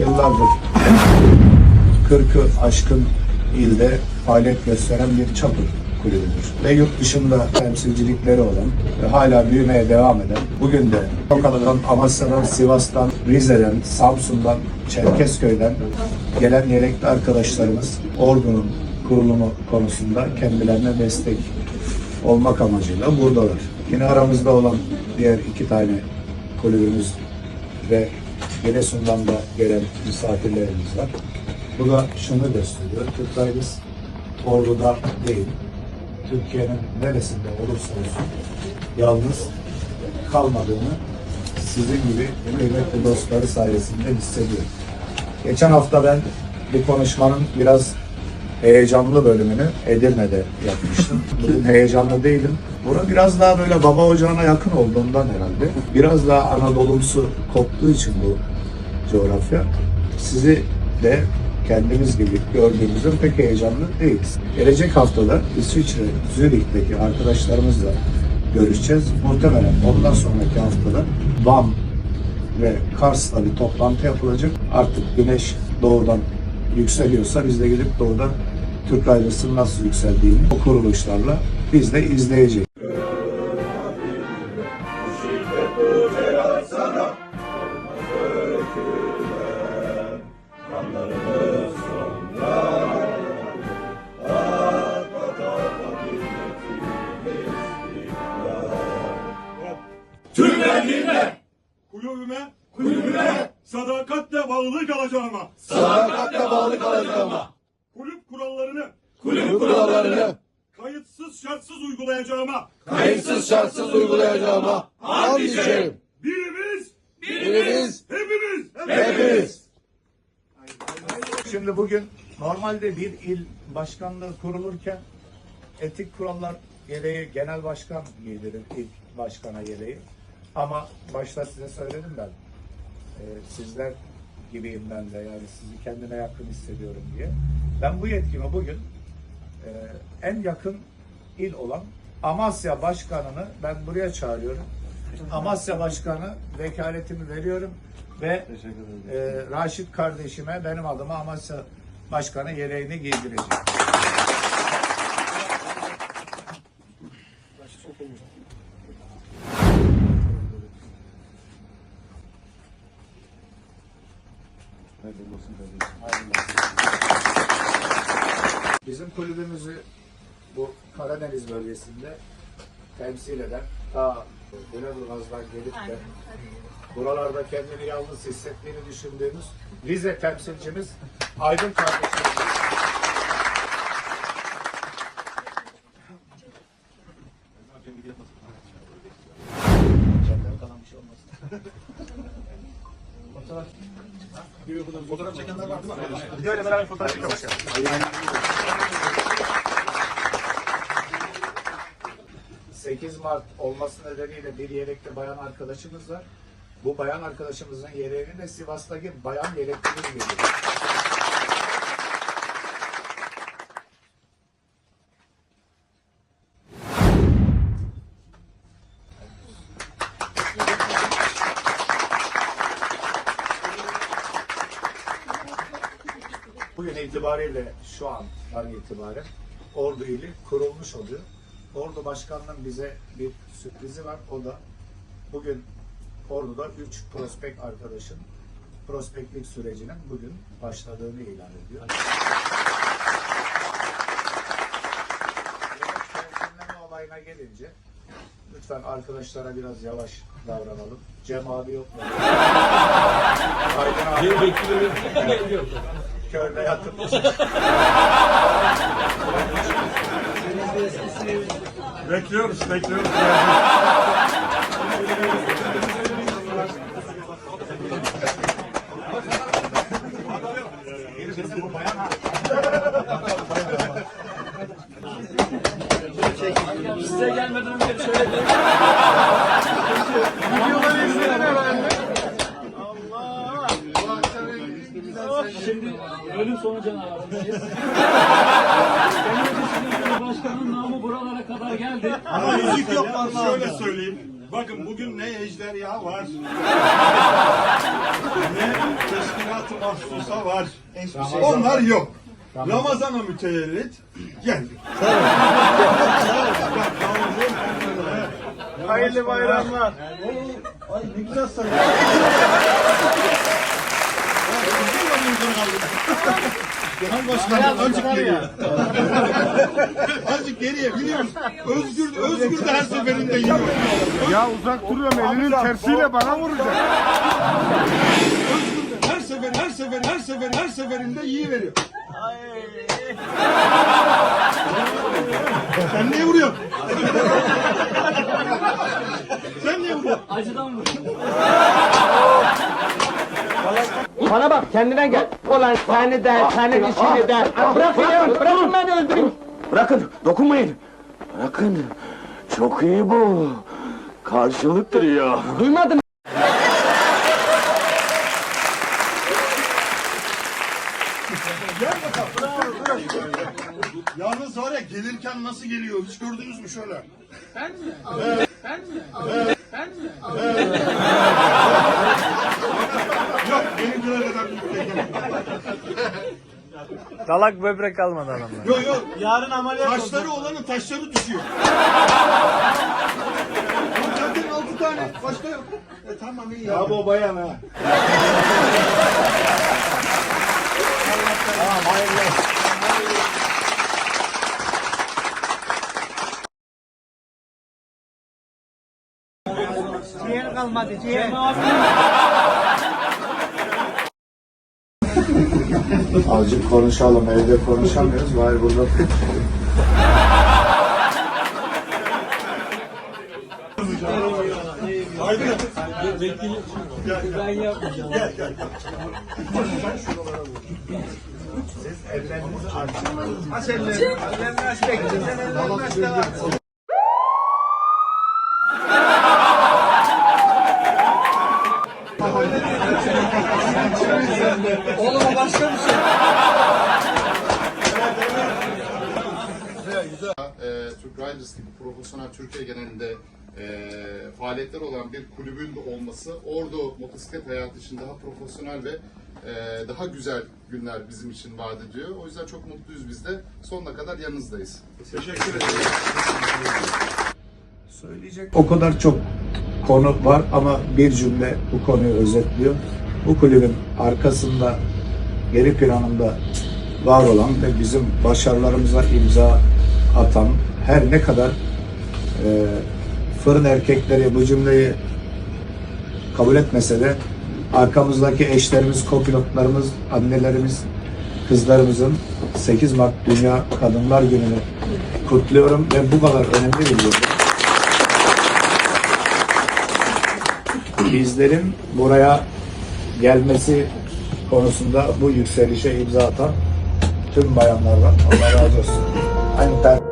Yıllardır Kırkı aşkın ilde faaliyet gösteren bir çapı kulübüdür. Ve yurt dışında temsilcilikleri olan ve hala büyümeye devam eden, bugün de Tokat'tan, Amasya'dan, Sivas'tan, Rize'den, Samsun'dan, Çerkezköy'den gelen yelekli arkadaşlarımız Ordu'nun kurulumu konusunda kendilerine destek olmak amacıyla buradalar. Yine aramızda olan diğer iki tane kulübümüz ve Giresun'dan da gelen misafirlerimiz var. Bu da şunu gösteriyor. Türklerimiz Ordu'da değil, Türkiye'nin neresinde olursa olsun yalnız kalmadığını sizin gibi kıymetli dostları sayesinde hissediyorum. Geçen hafta ben bir konuşmanın biraz heyecanlı bölümünü Edirne'de yapmıştım. Bugün heyecanlı değilim. Buna biraz daha böyle baba ocağına yakın olduğundan herhalde. Biraz daha Anadolu'msu koptuğu için bu coğrafya. Sizi de kendimiz gibi gördüğümüzde pek heyecanlı değiliz. Gelecek haftada İsviçre, Zürih'teki arkadaşlarımızla görüşeceğiz. Muhtemelen ondan sonraki haftada Van ve Kars'ta bir toplantı yapılacak. Artık güneş doğudan yükseliyorsa biz de gidip doğudan Türk ailesinin nasıl yükseldiğini o kuruluşlarla biz de izleyeceğiz. Türkmenliğine, kulübüme, kulübüme, sadakatle bağlı kalacağıma, sadakatle bağlı kalacağıma, kulüp kurallarını, kulüp kurallarını, kayıtsız şartsız uygulayacağıma, kayıtsız şartsız uygulayacağıma. And içerim. birimiz, Birimiz, hepimiz, hepimiz. Şimdi bugün normalde bir il başkanlığı kurulurken etik kurallar gereği genel başkan giydirir ilk başkana gereği. Ama başta size söyledim ben. Ee, sizler gibiyim ben de yani sizi kendine yakın hissediyorum diye. Ben bu yetkimi bugün e, en yakın il olan Amasya Başkanı'nı ben buraya çağırıyorum. Amasya Başkanı vekaletimi veriyorum ve e, Raşit kardeşime benim adıma Amasya Başkanı yeleğini giydirecek. Bizim kulübümüzü bu Karadeniz bölgesinde temsil eden ta Lüleburgaz'dan gelip de buralarda kendini yalnız hissettiğini düşündüğümüz Rize temsilcimiz Aydın kardeşimiz. Kendine kalan bir şey olmasın. Fotoğraf çekenler var değil mi? Bir de öyle beraber fotoğraf çekelim. 8 Mart olması nedeniyle bir yelekli bayan arkadaşımız var. Bu bayan arkadaşımızın yeleğini de Sivas'taki bayan yeleklimiz geliyor. Bugün itibariyle şu andan itibaren Ordu ili kurulmuş oluyor. Ordu Başkanlığı'nın bize bir sürprizi var. O da bugün Ordu'da 3 prospekt arkadaşın prospektlik sürecinin bugün başladığını ilan ediyor. Yönetmenleme olayına gelince lütfen arkadaşlara biraz yavaş davranalım. Cem abi yok mu? Aydın abi. Körde yatıp Bekliyoruz, bekliyoruz. Bizim bu bayan ha. Size gelmeden önce şöyle Başkanın namı buralara kadar geldi. Ama müzik yok Şöyle söyleyeyim. Bakın bugün ne ejderha var. ne teşkilat-ı mahsusa var. Onlar yok. Ramazan-ı mütevellit geldi. Hayırlı bayramlar. Ay ne güzel sarıyor. Genel Başkanım azıcık geriye. azıcık geriye biliyorsun. Özgür, Özgür de her seferinde yiyor. Ya uzak duruyorum elinin tersiyle bana vuracak. Özgür de her sefer, her sefer, her sefer, her seferinde iyi veriyor. Sen niye vuruyorsun? Sen niye vuruyorsun? Acıdan vurdu. Bana bak kendine gel. Ulan seni de senin işini de. Bırakın ya bırakın beni öldürün. Bırakın dokunmayın. Bırakın. Çok iyi bu. Karşılıktır ya. Duymadın Yalnız var ya gelirken nasıl geliyor hiç gördünüz mü şöyle? Yok benimkiler kadar büyük değil. Dalak böbrek kalmadı adamlar. Yok yok. Yarın ameliyat Taşları olanın taşları düşüyor. Oğlum Zaten altı tane. Başka yok. E tamam iyi ya. bu bayan ha. Azıcık konuşalım, evde konuşamıyoruz. Var burada gel. Ben yapmayacağım. Gel gel. E, Türk Riders gibi profesyonel Türkiye genelinde e, faaliyetler olan bir kulübün de olması Ordu motosiklet hayatı için daha profesyonel ve e, daha güzel günler bizim için vaat ediyor. O yüzden çok mutluyuz biz de. Sonuna kadar yanınızdayız. Teşekkür ederim. söyleyecek o kadar çok konu var ama bir cümle bu konuyu özetliyor. Bu kulübün arkasında, geri planında var olan ve bizim başarılarımıza imza atan her ne kadar e, fırın erkekleri bu cümleyi kabul etmese de arkamızdaki eşlerimiz, kopilotlarımız, annelerimiz, kızlarımızın 8 Mart Dünya Kadınlar Günü'nü kutluyorum ve bu kadar önemli bir gün. Bizlerin buraya gelmesi konusunda bu yükselişe imza atan tüm bayanlardan Allah razı olsun. Aynı